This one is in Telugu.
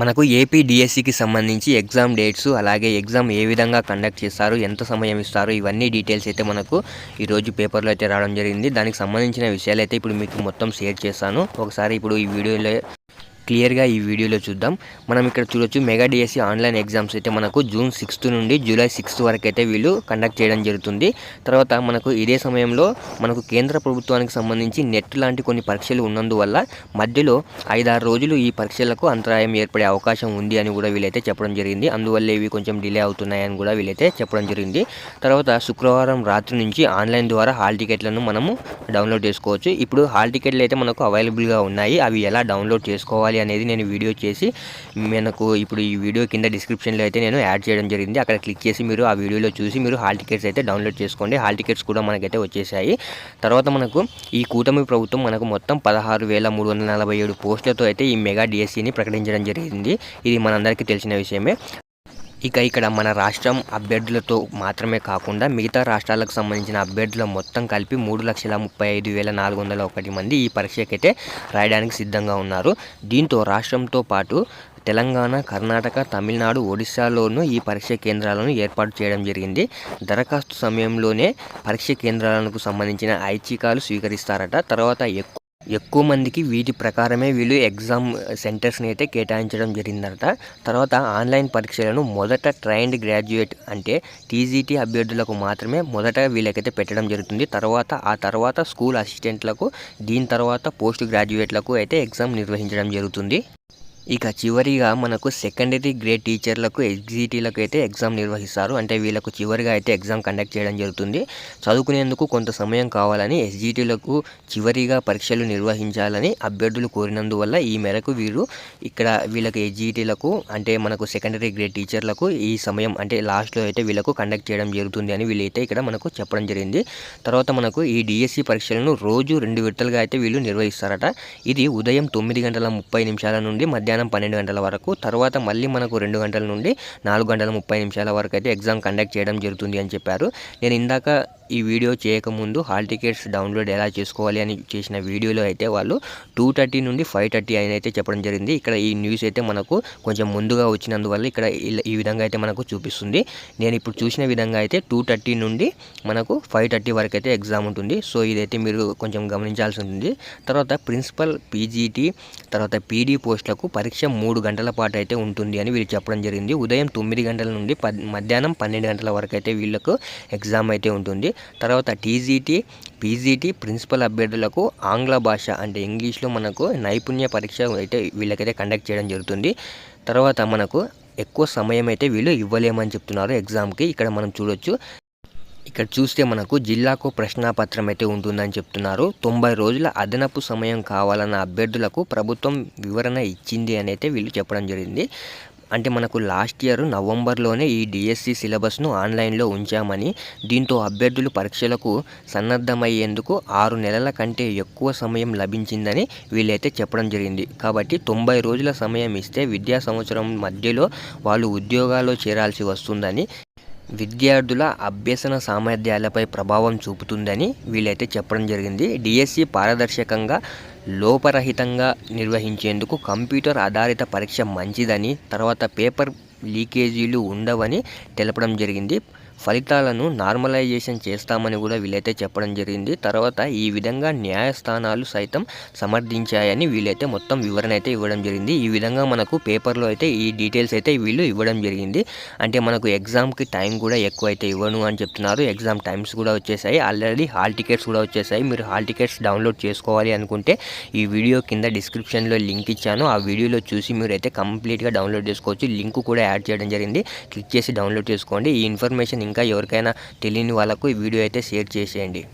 మనకు ఏపీ డిఎస్సికి సంబంధించి ఎగ్జామ్ డేట్స్ అలాగే ఎగ్జామ్ ఏ విధంగా కండక్ట్ చేస్తారు ఎంత సమయం ఇస్తారు ఇవన్నీ డీటెయిల్స్ అయితే మనకు ఈరోజు పేపర్లో అయితే రావడం జరిగింది. దానికి సంబంధించిన విషయాలు అయితే ఇప్పుడు మీకు మొత్తం షేర్ చేస్తాను. ఒకసారి ఇప్పుడు ఈ వీడియోలో క్లియర్గా ఈ వీడియోలో చూద్దాం. మనం ఇక్కడ చూడొచ్చు మెగా డిఎస్సి ఆన్లైన్ ఎగ్జామ్స్ అయితే మనకు జూన్ సిక్స్త్ నుండి జూలై సిక్స్త్ వరకు అయితే వీళ్ళు కండక్ట్ చేయడం జరుగుతుంది. తర్వాత మనకు ఇదే సమయంలో మనకు కేంద్ర ప్రభుత్వానికి సంబంధించి నెట్ లాంటి కొన్ని పరీక్షలు ఉన్నందువల్ల మధ్యలో ఐదారు రోజులు ఈ పరీక్షలకు అంతరాయం ఏర్పడే అవకాశం ఉంది అని కూడా వీళ్ళైతే చెప్పడం జరిగింది. అందువల్ల ఇవి కొంచెం డిలే అవుతున్నాయని కూడా వీళ్ళైతే చెప్పడం జరిగింది. తర్వాత శుక్రవారం రాత్రి నుంచి ఆన్లైన్ ద్వారా హాల్ టికెట్లను మనము డౌన్లోడ్ చేసుకోవచ్చు. ఇప్పుడు హాల్ టికెట్లు అయితే మనకు అవైలబుల్గా ఉన్నాయి. అవి ఎలా డౌన్లోడ్ చేసుకోవాలి? అనేది నేను వీడియో చేసి మనకు ఇప్పుడు ఈ వీడియో కింద డిస్క్రిప్షన్లో అయితే నేను యాడ్ చేయడం జరిగింది. అక్కడ క్లిక్ చేసి మీరు ఆ వీడియోలో చూసి మీరు హాల్ టికెట్స్ అయితే డౌన్లోడ్ చేసుకోండి. హాల్ టికెట్స్ కూడా మనకైతే వచ్చేసాయి. తర్వాత మనకు ఈ కూటమి ప్రభుత్వం మనకు మొత్తం పదహారు వేల మూడు వందల నలభై ఏడు పోస్టులతో అయితే ఈ మెగా డిఎస్సిని ప్రకటించడం జరిగింది. ఇది మనందరికీ తెలిసిన విషయమే. ఇక ఇక్కడ మన రాష్ట్రం అభ్యర్థులతో మాత్రమే కాకుండా మిగతా రాష్ట్రాలకు సంబంధించిన అభ్యర్థుల మొత్తం కలిపి మూడు లక్షల ముప్పై ఐదు వేల నాలుగు వందల ఒకటి మంది ఈ పరీక్షకైతే రాయడానికి సిద్ధంగా ఉన్నారు. దీంతో రాష్ట్రంతో పాటు తెలంగాణ కర్ణాటక తమిళనాడు ఒడిశాలోనూ ఈ పరీక్ష కేంద్రాలను ఏర్పాటు చేయడం జరిగింది. దరఖాస్తు సమయంలోనే పరీక్ష కేంద్రాలకు సంబంధించిన ఐచ్ఛికాలు స్వీకరిస్తారట. తర్వాత ఎక్కువ ఎక్కువ మందికి వీటి ప్రకారమే వీళ్ళు ఎగ్జామ్ సెంటర్స్ని అయితే కేటాయించడం జరిగిందట. తర్వాత ఆన్లైన్ పరీక్షలను మొదట ట్రైన్డ్ గ్రాడ్యుయేట్ అంటే టీజీటీ అభ్యర్థులకు మాత్రమే మొదట వీళ్ళకైతే పెట్టడం జరుగుతుంది. తర్వాత ఆ తర్వాత స్కూల్ అసిస్టెంట్లకు దీని తర్వాత పోస్ట్ గ్రాడ్యుయేట్లకు అయితే ఎగ్జామ్ నిర్వహించడం జరుగుతుంది. ఇక చివరిగా మనకు సెకండరీ గ్రేడ్ టీచర్లకు ఎగ్జిటీలకు అయితే ఎగ్జామ్ నిర్వహిస్తారు. అంటే వీళ్ళకు చివరిగా అయితే ఎగ్జామ్ కండక్ట్ చేయడం జరుగుతుంది. చదువుకునేందుకు కొంత సమయం కావాలని ఎస్జిటీలకు చివరిగా పరీక్షలు నిర్వహించాలని అభ్యర్థులు కోరినందువల్ల ఈ మేరకు వీరు ఇక్కడ వీళ్ళకి ఎస్జిటీలకు అంటే మనకు సెకండరీ గ్రేడ్ టీచర్లకు ఈ సమయం అంటే లాస్ట్లో అయితే వీళ్ళకు కండక్ట్ చేయడం జరుగుతుంది అని వీళ్ళైతే ఇక్కడ మనకు చెప్పడం జరిగింది. తర్వాత మనకు ఈ డిఎస్సి పరీక్షలను రోజు రెండు విడతలుగా అయితే వీళ్ళు నిర్వహిస్తారట. ఇది ఉదయం తొమ్మిది గంటల ముప్పై నిమిషాల నుండి మధ్యాహ్నం పన్నెండు గంటల వరకు తర్వాత మళ్ళీ మనకు రెండు గంటల నుండి నాలుగు గంటల ముప్పై నిమిషాల వరకు అయితే ఎగ్జామ్ కండక్ట్ చేయడం జరుగుతుంది అని చెప్పారు. నేను ఇందాక ఈ వీడియో చేయకముందు హాల్ టికెట్స్ డౌన్లోడ్ ఎలా చేసుకోవాలి అని చేసిన వీడియోలో అయితే వాళ్ళు టూ థర్టీ నుండి ఫైవ్ థర్టీ అని అయితే చెప్పడం జరిగింది. ఇక్కడ ఈ న్యూస్ అయితే మనకు కొంచెం ముందుగా వచ్చినందువల్ల ఇక్కడ ఈ విధంగా అయితే మనకు చూపిస్తుంది. నేను ఇప్పుడు చూసిన విధంగా అయితే టూ థర్టీ నుండి మనకు ఫైవ్ థర్టీ వరకు అయితే ఎగ్జామ్ ఉంటుంది. సో ఇదైతే మీరు కొంచెం గమనించాల్సి ఉంటుంది. తర్వాత ప్రిన్సిపల్ పీజీటీ తర్వాత పీడీ పోస్టులకు పరీక్ష మూడు గంటల పాటు అయితే ఉంటుంది అని వీళ్ళు చెప్పడం జరిగింది. ఉదయం తొమ్మిది గంటల నుండి మధ్యాహ్నం పన్నెండు గంటల వరకు అయితే వీళ్ళకు ఎగ్జామ్ అయితే ఉంటుంది. తర్వాత టీజీటీ పీజీటీ ప్రిన్సిపల్ అభ్యర్థులకు ఆంగ్ల భాష అంటే ఇంగ్లీష్లో మనకు నైపుణ్య పరీక్ష అయితే వీళ్ళకైతే కండక్ట్ చేయడం జరుగుతుంది. తర్వాత మనకు ఎక్కువ సమయం అయితే వీళ్ళు ఇవ్వలేమని చెప్తున్నారు ఎగ్జామ్కి. ఇక్కడ మనం చూడొచ్చు. ఇక్కడ చూస్తే మనకు జిల్లాకు ప్రశ్నాపత్రం అయితే ఉంటుందని చెప్తున్నారు. తొంభై రోజుల అదనపు సమయం కావాలన్న అభ్యర్థులకు ప్రభుత్వం వివరణ ఇచ్చింది అని అయితే వీళ్ళు చెప్పడం జరిగింది. అంటే మనకు లాస్ట్ ఇయర్ నవంబర్లోనే ఈ డిఎస్సి సిలబస్ను ఆన్లైన్లో ఉంచామని దీంతో అభ్యర్థులు పరీక్షలకు సన్నద్ధమయ్యేందుకు ఆరు నెలల కంటే ఎక్కువ సమయం లభించిందని వీళ్ళైతే చెప్పడం జరిగింది. కాబట్టి తొంభై రోజుల సమయం ఇస్తే విద్యా సంవత్సరం మధ్యలో వాళ్ళు ఉద్యోగాల్లో చేరాల్సి వస్తుందని విద్యార్థుల అభ్యసన సామర్థ్యాలపై ప్రభావం చూపుతుందని వీళ్ళైతే చెప్పడం జరిగింది. డిఎస్సి పారదర్శకంగా లోపరహితంగా నిర్వహించేందుకు కంప్యూటర్ ఆధారిత పరీక్ష మంచిదని తర్వాత పేపర్ లీకేజీలు ఉండవని తెలపడం జరిగింది. ఫలితాలను నార్మలైజేషన్ చేస్తామని కూడా వీళ్ళైతే చెప్పడం జరిగింది. తర్వాత ఈ విధంగా న్యాయస్థానాలు సైతం సమర్థించాయని వీళ్ళైతే మొత్తం వివరణ అయితే ఇవ్వడం జరిగింది. ఈ విధంగా మనకు పేపర్లో అయితే ఈ డీటెయిల్స్ అయితే వీళ్ళు ఇవ్వడం జరిగింది. అంటే మనకు ఎగ్జామ్కి టైం కూడా ఎక్కువ అయితే ఇవ్వను అని చెప్తున్నారు. ఎగ్జామ్ టైమ్స్ కూడా వచ్చేసాయి. ఆల్రెడీ హాల్ టికెట్స్ కూడా వచ్చేసాయి. మీరు హాల్ టికెట్స్ డౌన్లోడ్ చేసుకోవాలి అనుకుంటే ఈ వీడియో కింద డిస్క్రిప్షన్లో లింక్ ఇచ్చాను. ఆ వీడియోలో చూసి మీరు అయితే కంప్లీట్గా డౌన్లోడ్ చేసుకోవచ్చు. లింక్ కూడా యాడ్ చేయడం జరిగింది. క్లిక్ చేసి డౌన్లోడ్ చేసుకోండి. ఈ ఇన్ఫర్మేషన్ ఇంకా ఎవరికైనా తెలియని వాళ్ళకు ఈ వీడియో అయితే షేర్ చేసేయండి.